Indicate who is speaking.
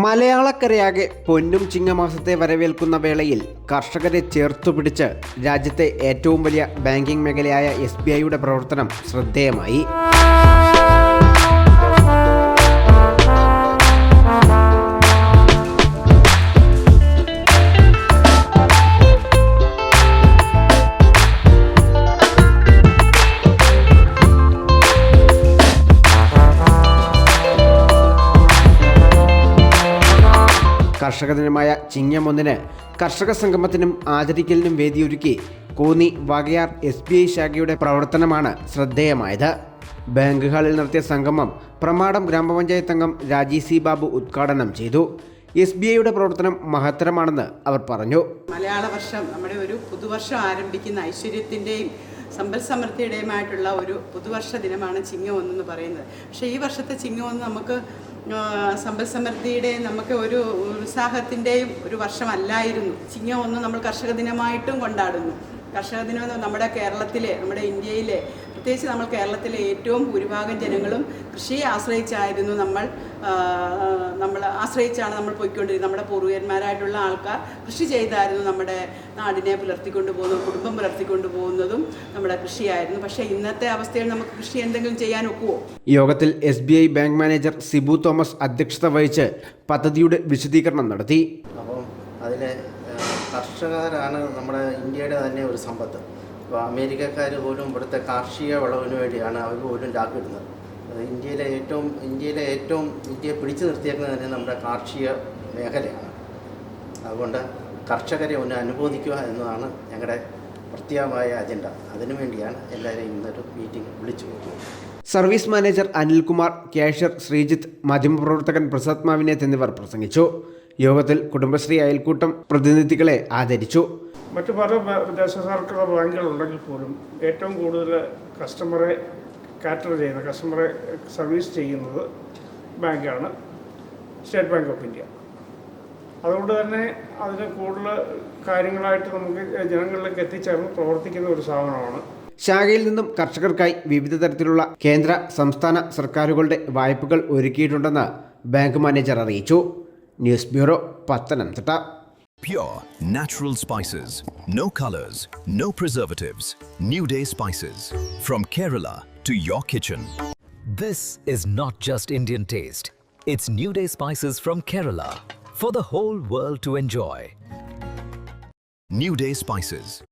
Speaker 1: മലയാളക്കരയാകെ പൊന്നും ചിങ്ങമാസത്തെ വരവേൽക്കുന്ന വേളയിൽ കർഷകരെ ചേർത്തുപിടിച്ച് രാജ്യത്തെ ഏറ്റവും വലിയ ബാങ്കിംഗ് മേഖലയായ എസ് ബി ഐയുടെ പ്രവർത്തനം ശ്രദ്ധേയമായി. കർഷക ദിനമായ ചിങ്ങം കർഷക സംഗമത്തിനും ആചരിക്കലിനും വേദിയൊരുക്കി Konni Vakayar S B I ശാഖയുടെ പ്രവർത്തനമാണ് ശ്രദ്ധേയമായത്. ബാങ്ക് ഹാളിൽ നടത്തിയ സംഗമം പ്രമാടം ഗ്രാമപഞ്ചായത്ത് അംഗം രാജി സി ബാബു ഉദ്ഘാടനം ചെയ്തു. എസ് ബി ഐയുടെ പ്രവർത്തനം മഹത്തരമാണെന്ന് അവർ പറഞ്ഞു.
Speaker 2: മലയാള വർഷം നമ്മുടെ ഒരു പുതുവർഷം ആരംഭിക്കുന്ന ഐശ്വര്യത്തിന്റെയും സമ്പൽ സമൃദ്ധിയുടെയുമായിട്ടുള്ള ഒരു പുതുവർഷ ദിനമാണ് ചിങ്ങം ഒന്നെന്ന് പറയുന്നത്. പക്ഷേ ഈ വർഷത്തെ ചിങ്ങം ഒന്ന് നമുക്ക് സമ്പൽ സമൃദ്ധിയുടെ നമുക്ക് ഒരു ഉത്സാഹത്തിന്റെയും ഒരു വർഷമല്ലായിരുന്നു. ചിങ്ങം ഒന്ന് നമ്മൾ കർഷക ദിനമായിട്ടും കൊണ്ടാടുന്നു. കർഷക ദിനം നമ്മുടെ കേരളത്തിലെ നമ്മുടെ ഇന്ത്യയിലെ പ്രത്യേകിച്ച് നമ്മൾ കേരളത്തിലെ ഏറ്റവും ഭൂരിഭാഗം ജനങ്ങളും കൃഷിയെ ആശ്രയിച്ചായിരുന്നു നമ്മൾ നമ്മൾ ആശ്രയിച്ചാണ് നമ്മൾ പോയിക്കൊണ്ടിരുന്നത്. നമ്മുടെ പൂർവികന്മാരായിട്ടുള്ള ആൾക്കാർ കൃഷി ചെയ്തായിരുന്നു നമ്മുടെ നാടിനെ പുലർത്തിക്കൊണ്ട് പോകുന്നതും കുടുംബം പുലർത്തിക്കൊണ്ട് പോകുന്നതും നമ്മുടെ കൃഷിയായിരുന്നു. പക്ഷേ ഇന്നത്തെ അവസ്ഥയിൽ നമുക്ക് കൃഷി എന്തെങ്കിലും ചെയ്യാൻ ഒക്കുമോ
Speaker 1: യോഗത്തിൽ S B I bank manager Sibu Thomas അധ്യക്ഷത വഹിച്ച് പദ്ധതിയുടെ വിശദീകരണം നടത്തി.
Speaker 3: അപ്പം അതിലെ കർഷകരാണ് നമ്മുടെ ഇന്ത്യയുടെ തന്നെ ഒരു സമ്പത്ത്. ഇപ്പോൾ അമേരിക്കക്കാർ പോലും ഇവിടുത്തെ കാർഷിക വിളവിന് വേണ്ടിയാണ് അവർ പോലും അത് ഇന്ത്യയിലെ ഏറ്റവും ഇന്ത്യയിലെ ഏറ്റവും ഇന്ത്യയെ പിടിച്ചു നിർത്തിയേക്കുന്നത് തന്നെ നമ്മുടെ കാർഷിക മേഖലയാണ്. അതുകൊണ്ട് കർഷകരെ ഒന്ന് അനുബോധിക്കുക എന്നതാണ് ഞങ്ങളുടെ പ്രത്യേകമായ അജണ്ട. അതിനുവേണ്ടിയാണ് എല്ലാവരെയും ഇന്നൊരു മീറ്റിംഗ് വിളിച്ചു പോകുന്നത്.
Speaker 1: Service manager Anilkumar cashier Sreejith മാധ്യമപ്രവർത്തകൻ പ്രസാദ് മാവിനേത് എന്നിവർ പ്രസംഗിച്ചു. യോഗത്തിൽ കുടുംബശ്രീ അയൽക്കൂട്ടം പ്രതിനിധികളെ ആദരിച്ചു.
Speaker 4: മറ്റു പല വിദേശ സർക്കാർ ബാങ്കുകളുണ്ടെങ്കിൽ പോലും ഏറ്റവും കൂടുതൽ കസ്റ്റമറെ കാറ്റർ ചെയ്യുന്ന കസ്റ്റമറെ സർവീസ് ചെയ്യുന്നത് ബാങ്കാണ് സ്റ്റേറ്റ് ബാങ്ക് ഓഫ് ഇന്ത്യ. അതുകൊണ്ട് തന്നെ അതിന് കൂടുതൽ കാര്യങ്ങളായിട്ട് നമുക്ക് ജനങ്ങളിലേക്ക് എത്തിച്ചേർന്ന് പ്രവർത്തിക്കുന്ന ഒരു സ്ഥാപനമാണ്.
Speaker 1: ശാഖയിൽ നിന്നും കർഷകർക്കായി വിവിധ തരത്തിലുള്ള കേന്ദ്ര സംസ്ഥാന സർക്കാരുകളുടെ വായ്പകൾ ഒരുക്കിയിട്ടുണ്ടെന്ന് ബാങ്ക് മാനേജർ അറിയിച്ചു. News bureau Pathanamthitta.
Speaker 5: Pure natural spices, no colors, no preservatives. New Day spices from Kerala to your kitchen.
Speaker 6: This is not just Indian taste. It's New Day spices from Kerala for the whole world to enjoy.
Speaker 5: New Day spices